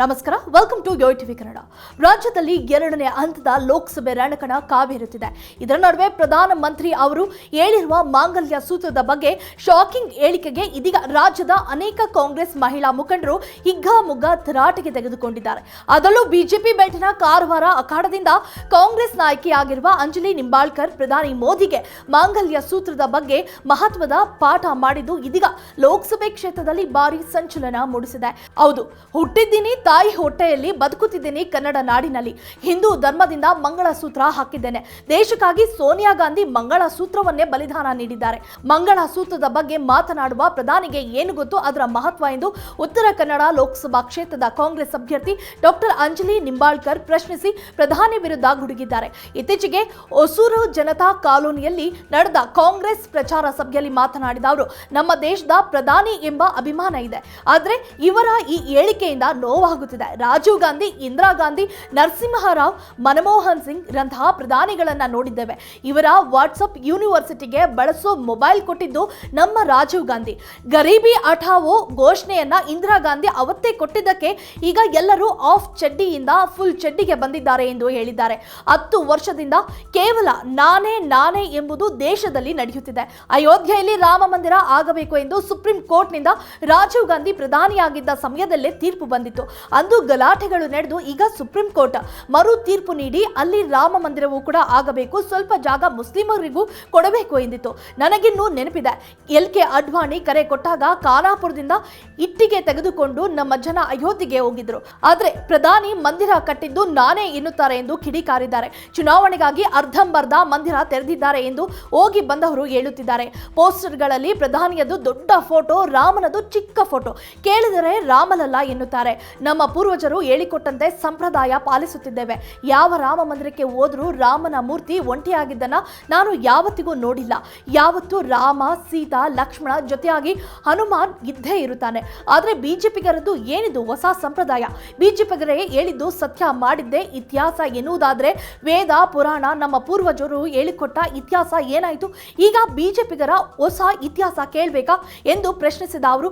ನಮಸ್ಕಾರ welcome to Yo TV Kannada ರಾಜ್ಯದಲ್ಲಿ ಎರಡನೇ ಹಂತದ ಲೋಕಸಭೆ ರಣಕಣ ಕಾವೇರುತ್ತಿದೆ. ಇದರ ನಡುವೆ ಪ್ರಧಾನಮಂತ್ರಿ ಅವರು ಹೇಳಿರುವ ಮಾಂಗಲ್ಯ ಸೂತ್ರದ ಬಗ್ಗೆ ಶಾಕಿಂಗ್ ಹೇಳಿಕೆಗೆ ಇದೀಗ ರಾಜ್ಯದ ಅನೇಕ ಕಾಂಗ್ರೆಸ್ ಮಹಿಳಾ ಮುಖಂಡರು ಹಿಗ್ಗಾಮುಗ್ಗ ತರಾಟೆಗೆ ತೆಗೆದುಕೊಂಡಿದ್ದಾರೆ. ಅದರಲ್ಲೂ ಬಿಜೆಪಿ ಬೆಟ್ಟಿನ ಕಾರವಾರ ಅಖಾಡದಿಂದ ಕಾಂಗ್ರೆಸ್ ನಾಯಕಿಯಾಗಿರುವ ಅಂಜಲಿ ನಿಂಬಾಳ್ಕರ್, ಪ್ರಧಾನಿ ಮೋದಿಗೆ ಮಾಂಗಲ್ಯ ಸೂತ್ರದ ಬಗ್ಗೆ ಮಹತ್ವದ ಪಾಠ ಮಾಡಿದ್ದು ಇದೀಗ ಲೋಕಸಭೆ ಕ್ಷೇತ್ರದಲ್ಲಿ ಭಾರಿ ಸಂಚಲನ ಮೂಡಿಸಿದೆ. ಹೌದು, ಹುಟ್ಟಿದ್ದೀನಿ ತಾಯಿ ಹೊಟ್ಟೆಯಲ್ಲಿ ಬದುಕುತ್ತಿದ್ದೀನಿ ಕನ್ನಡ ನಾಡಿನಲ್ಲಿ. ಹಿಂದೂ ಧರ್ಮದಿಂದ ಮಂಗಳಸೂತ್ರ ಹಾಕಿದ್ದೇನೆ. ದೇಶಕ್ಕಾಗಿ ಸೋನಿಯಾ ಗಾಂಧಿ ಮಂಗಳ ಸೂತ್ರವನ್ನೇ ಬಲಿದಾನ ನೀಡಿದ್ದಾರೆ. ಮಂಗಳ ಸೂತ್ರದ ಬಗ್ಗೆ ಮಾತನಾಡುವ ಪ್ರಧಾನಿಗೆ ಏನು ಗೊತ್ತು? ಅದರ ಮಹತ್ವ ಎಂದು ಉತ್ತರ ಕನ್ನಡ ಲೋಕಸಭಾ ಕ್ಷೇತ್ರದ ಕಾಂಗ್ರೆಸ್ ಅಭ್ಯರ್ಥಿ ಡಾಕ್ಟರ್ ಅಂಜಲಿ ನಿಂಬಾಳ್ಕರ್ ಪ್ರಶ್ನಿಸಿ ಪ್ರಧಾನಿ ವಿರುದ್ಧ ಗುಡುಗಿದ್ದಾರೆ. ಇತ್ತೀಚೆಗೆ ಹೊಸೂರು ಜನತಾ ಕಾಲೋನಿಯಲ್ಲಿ ನಡೆದ ಕಾಂಗ್ರೆಸ್ ಪ್ರಚಾರ ಸಭೆಯಲ್ಲಿ ಮಾತನಾಡಿದ ಅವರು, ನಮ್ಮ ದೇಶದ ಪ್ರಧಾನಿ ಎಂಬ ಅಭಿಮಾನ ಇದೆ. ಆದರೆ ಇವರ ಈ ಹೇಳಿಕೆಯಿಂದ ನೋವಾಗುತ್ತಿದೆ ರಾಜೀವ್ ಗಾಂಧಿ, ಇಂದಿರಾ ಗಾಂಧಿ, ನರಸಿಂಹರಾವ್, ಮನಮೋಹನ್ ಸಿಂಗ್ ರಂತಹ ಪ್ರಧಾನಿಗಳನ್ನ ನೋಡಿದ್ದೇವೆ. ಇವರ ವಾಟ್ಸಪ್ ಯೂನಿವರ್ಸಿಟಿಗೆ ಬಳಸೋ ಮೊಬೈಲ್ ಕೊಟ್ಟಿದ್ದು ನಮ್ಮ ರಾಜೀವ್ ಗಾಂಧಿ. ಗರೀಬಿ ಅಠಾವೋ ಘೋಷಣೆಯನ್ನ ಇಂದಿರಾ ಗಾಂಧಿ ಅವತ್ತೇ ಕೊಟ್ಟಿದ್ದಕ್ಕೆ ಈಗ ಎಲ್ಲರೂ ಆಫ್ ಚಡ್ಡಿಯಿಂದ ಫುಲ್ ಚಡ್ಡಿಗೆ ಬಂದಿದ್ದಾರೆ ಎಂದು ಹೇಳಿದ್ದಾರೆ. ಹತ್ತು ವರ್ಷದಿಂದ ಕೇವಲ ನಾನೇ ನಾನೇ ಎಂಬುದು ದೇಶದಲ್ಲಿ ನಡೆಯುತ್ತಿದೆ. ಅಯೋಧ್ಯೆಯಲ್ಲಿ ರಾಮ ಮಂದಿರ ಆಗಬೇಕು ಎಂದು ಸುಪ್ರೀಂ ಕೋರ್ಟ್ನಿಂದ ರಾಜೀವ್ ಗಾಂಧಿ ಪ್ರಧಾನಿಯಾಗಿದ್ದ ಸಮಯದಲ್ಲೇ ತೀರ್ಪು ಬಂದಿತ್ತು. ಅಂದು ಗಲಾಟೆಗಳು ನಡೆದು ಈಗ ಸುಪ್ರೀಂ ಕೋರ್ಟ್ ಮರು ತೀರ್ಪು ನೀಡಿ ಅಲ್ಲಿ ರಾಮ ಮಂದಿರವೂ ಕೂಡ ಆಗಬೇಕು. ಸ್ವಲ್ಪ ಜಾಗ ಮುಸ್ಲಿಮರಿಗೂ ಕೊಡಬೇಕು ಎಂದಿತ್ತು. ನನಗಿನ್ನೂ ನೆನಪಿದೆ. ಎಲ್ ಕೆ ಅಡ್ವಾಣಿ ಕರೆ ಕೊಟ್ಟಾಗ ಖಾನಾಪುರದಿಂದ ಇಟ್ಟಿಗೆ ತೆಗೆದುಕೊಂಡು ನಮ್ಮ ಜನ ಅಯೋಧ್ಯೆಗೆ ಹೋಗಿದ್ರು. ಆದ್ರೆ ಪ್ರಧಾನಿ ಮಂದಿರ ಕಟ್ಟಿದ್ದು ನಾನೇ ಎನ್ನುತ್ತಾರೆ ಎಂದು ಕಿಡಿಕಾರಿದ್ದಾರೆ. ಚುನಾವಣೆಗಾಗಿ ಅರ್ಧಂಬರ್ಧ ಮಂದಿರ ತೆರೆದಿದ್ದಾರೆ ಎಂದು ಹೋಗಿ ಬಂದವರು ಹೇಳುತ್ತಿದ್ದಾರೆ. ಪೋಸ್ಟರ್ಗಳಲ್ಲಿ ಪ್ರಧಾನಿಯದು ದೊಡ್ಡ ಫೋಟೋ ರಾಮನದು ಚಿಕ್ಕ ಫೋಟೋ. ಕೇಳಿದರೆ ರಾಮಲಲ್ಲ ಎನ್ನುತ್ತಾರೆ. ನಮ್ಮ ಪೂರ್ವಜರು ಹೇಳಿಕೊಟ್ಟಂತೆ ಸಂಪ್ರದಾಯ ಪಾಲಿಸುತ್ತಿದ್ದೇವೆ. ಯಾವ ರಾಮ ಮಂದಿರಕ್ಕೆ ಹೋದರೂ ರಾಮನ ಮೂರ್ತಿ ಒಂಟಿಯಾಗಿದ್ದನ್ನು ನಾನು ಯಾವತ್ತಿಗೂ ನೋಡಿಲ್ಲ. ಯಾವತ್ತೂ ರಾಮ, ಸೀತಾ, ಲಕ್ಷ್ಮಣ ಜೊತೆಯಾಗಿ ಹನುಮಾನ್ ಇದ್ದೇ ಇರುತ್ತಾನೆ. ಆದರೆ ಬಿಜೆಪಿಗರದ್ದು ಏನಿದು ಹೊಸ ಸಂಪ್ರದಾಯ? ಬಿಜೆಪಿಗರೇ ಹೇಳಿದ್ದು ಸತ್ಯ ಮಾಡಿದ್ದೇ ಇತಿಹಾಸ ಎನ್ನುವುದಾದರೆ ವೇದ, ಪುರಾಣ ನಮ್ಮ ಪೂರ್ವಜರು ಹೇಳಿಕೊಟ್ಟ ಇತಿಹಾಸ ಏನಾಯಿತು? ಈಗ ಬಿಜೆಪಿಗರ ಹೊಸ ಇತಿಹಾಸ ಕೇಳಬೇಕಾ ಎಂದು ಪ್ರಶ್ನಿಸಿದ ಅವರು,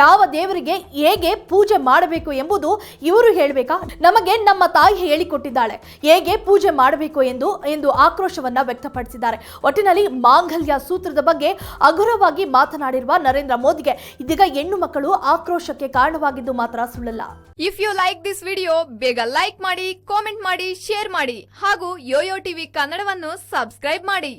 ಯಾವ ದೇವರಿಗೆ ಹೇಗೆ ಪೂಜೆ ಮಾಡಬೇಕು ಎಂಬುದು ಇವರು ಹೇಳಬೇಕಾ? ನಮಗೆ ನಮ್ಮ ತಾಯಿ ಹೇಳಿಕೊಟ್ಟಿದ್ದಾಳೆ. ಹೇಗೆ ಪೂಜೆ ಮಾಡಬೇಕು ಎಂದು ಎಂದು ಆಕ್ರೋಶವನ್ನ ವ್ಯಕ್ತಪಡಿಸಿದ್ದಾರೆ. ಒಟ್ಟಿನಲ್ಲಿ ಮಾಂಗಲ್ಯ ಸೂತ್ರದ ಬಗ್ಗೆ ಅಗುರವಾಗಿ ಮಾತನಾಡಿರುವ ನರೇಂದ್ರ ಮೋದಿಗೆ ಇದೀಗ ಹೆಣ್ಣು ಮಕ್ಕಳು ಆಕ್ರೋಶಕ್ಕೆ ಕಾರಣವಾಗಿದ್ದು ಮಾತ್ರ ಸುಳ್ಳಲ್ಲ. If you like this video ಬೇಗ ಲೈಕ್ ಮಾಡಿ ಕಾಮೆಂಟ್ ಮಾಡಿ ಶೇರ್ ಮಾಡಿ ಹಾಗೂ ಯೋಯೋ ಟಿವಿ ಕನ್ನಡವನ್ನು ಸಬ್ಸ್ಕ್ರೈಬ್ ಮಾಡಿ.